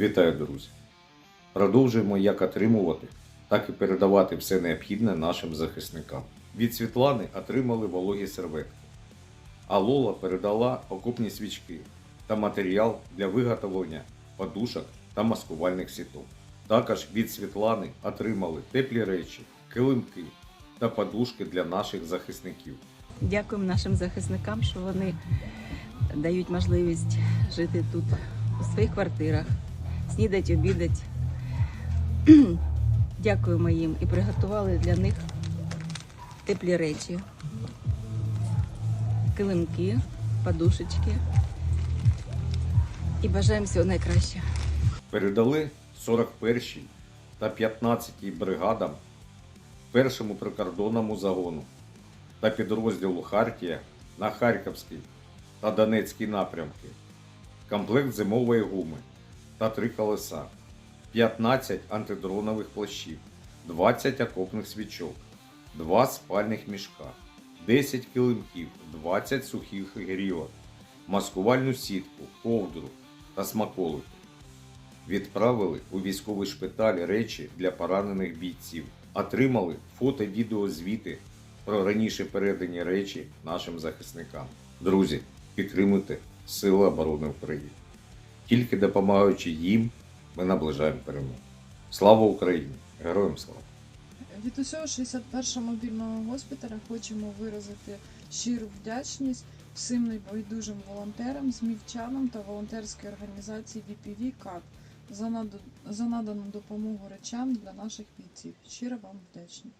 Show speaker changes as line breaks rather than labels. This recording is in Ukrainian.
Вітаю, друзі! Продовжуємо як отримувати, так і передавати все необхідне нашим захисникам. Від Світлани отримали вологі серветки, а Лола передала окопні свічки та матеріал для виготовлення подушок та маскувальних сіток. Також від Світлани отримали теплі речі, килимки та подушки для наших захисників.
Дякуємо нашим захисникам, що вони дають можливість жити тут у своїх квартирах, снідать, обідать. Дякуємо їм і приготували для них теплі речі, килимки, подушечки. І бажаємо всього найкращого.
передали 41-й та 15-й бригадам першому прикордонному загону та підрозділу Хартія на Харківський та Донецький напрямки, комплект зимової гуми та три колеса, 15 антидронових плащів, 20 окопних свічок, 2 спальних мішка, 10 килимків, 20 сухих грілок, маскувальну сітку, ковдру та смаколики відправили у військовий шпиталь речі для поранених бійців, отримали фото-відеозвіти про раніше передані речі нашим захисникам. Друзі, підтримуйте Сили оборони України. Тільки допомагаючи їм, ми наближаємо перемогу. Слава Україні! Героям слава!
Від усього 61-го мобільного госпіталя хочемо виразити щиру вдячність всім небайдужим волонтерам, змівчанам та волонтерській організації VPV КАП за надану допомогу речам для наших бійців. Щиро вам вдячні.